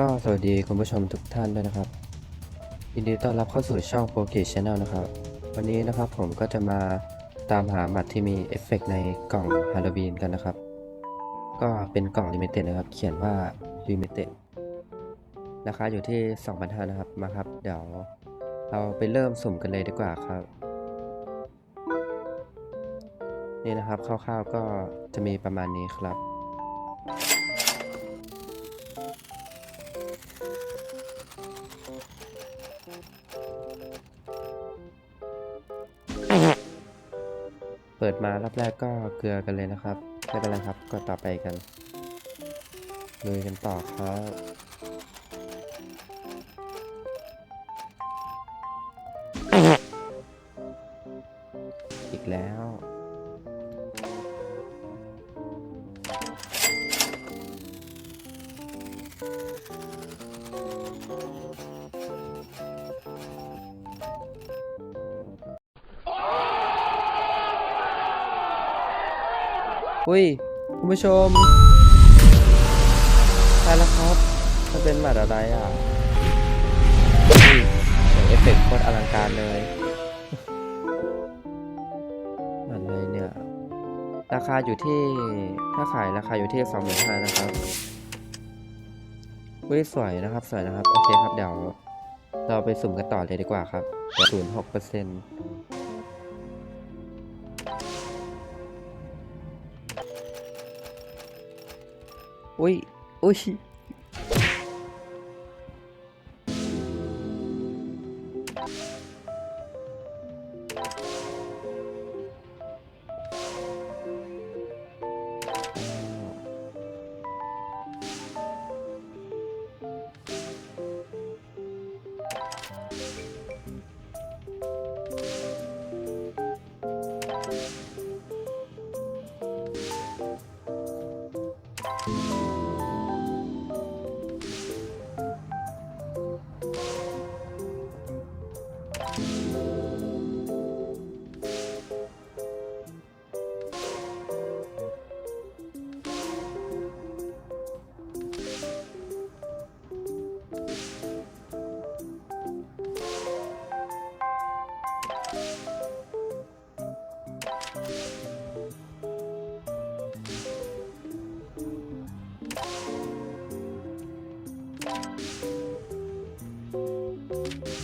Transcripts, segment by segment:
ก็สวัสดีคุณผู้ชมทุกท่านด้วยนะครับยินดีต้อนรับเข้าสู่ช่องโปรเกชแนลนะครับ วันนี้นะครับผมก็จะมาตามหาหมัดที่มีเอฟเฟกต์ในกล่องฮาโลวีนกันนะครับ ก็เป็นกล่องลิมิเต็ดนะครับ เขียนว่าลิมิเต็ดราคาอยู่ที่2,500นะครับมาครับ เดี๋ยวเราไปเริ่มสุ่มกันเลยดีกว่าครับ นี่นะครับคร่าวๆก็จะมีประมาณนี้ครับ ปิดมารอบแรกก็เกลือกันเลยนะครับ ไม่เป็นไรครับ ก็ต่อไปกันลุยกันต่อครับอีกแล้ว อุ้ย คุณผู้ชมใช่แล้วครับมันเป็นหมัดอะไรอะอุ้ยเสียงเอฟเฟกต์โคตรอลังการเลยหมัดเลยเนี่ย ราคาอยู่ที่ ถ้าขายราคาอยู่ที่สองหมื่นห้านะครับอุ้ยสวยนะครับ สวยนะครับ โอเคครับ เดี๋ยว เราไปสุ่มกันต่อเลยดีกว่าครับศูนย์หกเปอร์เซ็นต์ อุ้ย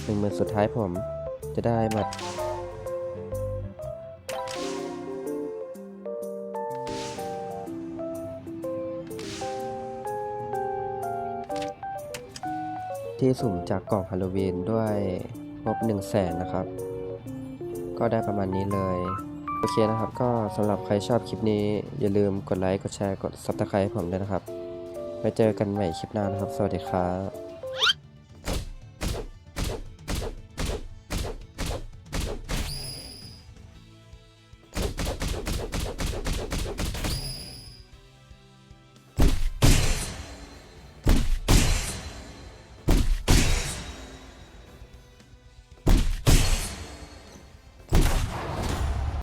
หนึ่งหมื่นสุดท้ายผมจะได้บัตรที่สุ่มจากกล่องฮาโลวีนด้วยงบ1 0 0 0 0แสนนะครับ ก็ได้ประมาณนี้เลย โอเคนะครับ ก็สำหรับใครชอบคลิปนี้ อย่าลืมกดไลค์ กดแชร์ กด Subscribe ให้ผมด้วยนะครับ ไว้เจอกันใหม่คลิปหน้านะครับ สวัสดีครับ